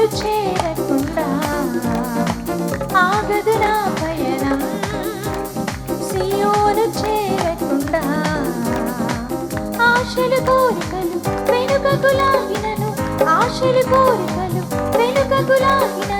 కళ్ళు చేరకుండా ఆగదు నా పయనం. సియోను చేరకుండా ఆశలు కోరికలు వెనుక గులాగినను ఆశలు కోరికలు వెనుక లాగినను